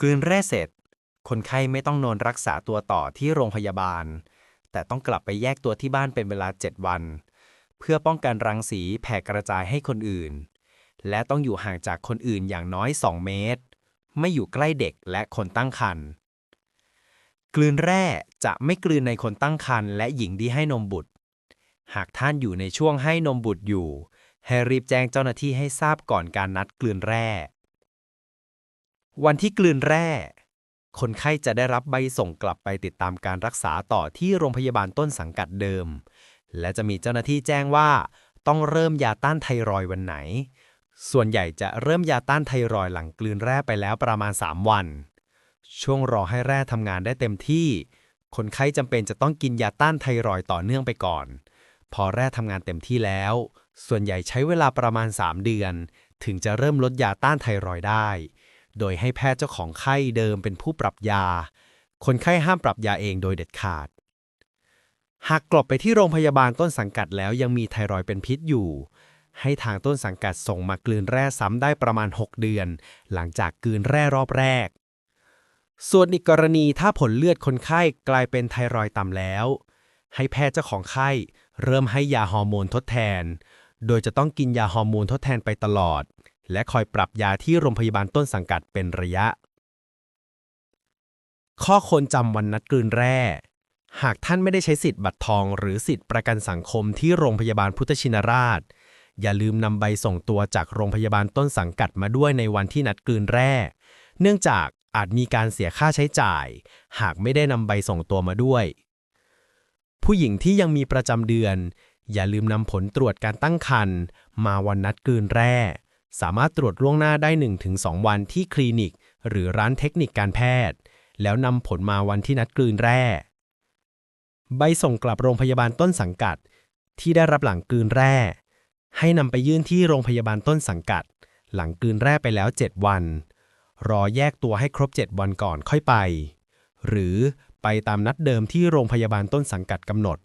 กลืนแร่เสร็จ คนไข้ไม่ต้องนอนรักษาตัวต่อที่โรงพยาบาล แต่ต้องกลับไปแยกตัวที่บ้านเป็นเวลา 7 วัน เพื่อป้องกันรังสีแผ่กระจายให้คนอื่น และต้องอยู่ห่างจากคนอื่นอย่างน้อย 2 เมตร ไม่อยู่ใกล้เด็กและคนตั้งครรภ์กลืนแร่จะไม่กลืนในคนตั้งครรภ์และหญิงที่ให้นมบุตร หากท่านอยู่ในช่วงให้นมบุตรอยู่ ให้รีบแจ้งเจ้าหน้าที่ให้ทราบก่อนการนัดกลืนแร่ วันที่กลืนแร่ คนไข้จะได้รับใบส่งกลับไปติดตามการรักษาต่อที่โรงพยาบาลต้นสังกัดเดิม และจะมีเจ้าหน้าที่แจ้งว่า ต้องเริ่มยาต้านไทรอยด์วันไหน ส่วนใหญ่จะเริ่มยาต้านไทรอยด์หลังกลืนแร่ไปแล้วประมาณ 3 วัน ช่วงรอให้แร่ทำงานได้เต็มที่ คนไข้จำเป็นจะต้องกินยาต้านไทรอยด์ต่อเนื่องไปก่อน พอแร่ทำงานเต็มที่แล้ว ส่วนใหญ่ใช้เวลาประมาณ 3 เดือน ถึงจะเริ่มลดยาต้านไทรอยด์ได้ โดยให้แพทย์เจ้าของไข้เดิมเป็นผู้ปรับยา คนไข้ห้ามปรับยาเองโดยเด็ดขาด หากกลับไปที่โรงพยาบาลต้นสังกัดแล้วยังมีไทรอยด์เป็นพิษอยู่ ให้ทางต้นสังกัดส่งมากลืนแร่ซ้ำได้ประมาณ 6 เดือน หลังจากกลืนแร่รอบแรก ส่วนอีกกรณีถ้าผลเลือดคนไข้กลายเป็นไทรอยด์ต่ำแล้ว ให้แพทย์เจ้าของไข้เริ่มให้ยาฮอร์โมนทดแทน โดยจะต้องกินยาฮอร์โมนทดแทนไปตลอด และคอยปรับยาที่โรงพยาบาลต้นสังกัดเป็นระยะ ข้อควรจำวันนัดกลืนแร่ หากท่านไม่ได้ใช้สิทธิ์บัตรทอง หรือสิทธิ์ประกันสังคมที่โรงพยาบาลพุทธชินราช อย่าลืมนำใบส่งตัวจากโรงพยาบาลต้นสังกัดมาด้วยในวันที่นัดกลืนแร่ เนื่องจากอาจมีการเสียค่าใช้จ่าย หากไม่ได้นำใบส่งตัวมาด้วย ผู้หญิงที่ยังมีประจำเดือน อย่าลืมนำผลตรวจการตั้งครรภ์มาวันนัดกลืนแร่ สามารถตรวจล่วงหน้าได้ 1-2 วันที่คลินิก หรือร้านเทคนิคการแพทย์ แล้วนำผลมาวันที่นัดกลืนแร่ ใบส่งกลับโรงพยาบาลต้นสังกัด ที่ได้รับหลังกลืนแร่ ให้นำไปยื่นที่โรงพยาบาลต้นสังกัด หลังกลืนแร่ไปแล้ว 7 วัน รอแยกตัวให้ครบ 7 วันก่อนค่อยไป หรือไปตามนัดเดิมที่โรงพยาบาลต้นสังกัดกำหนด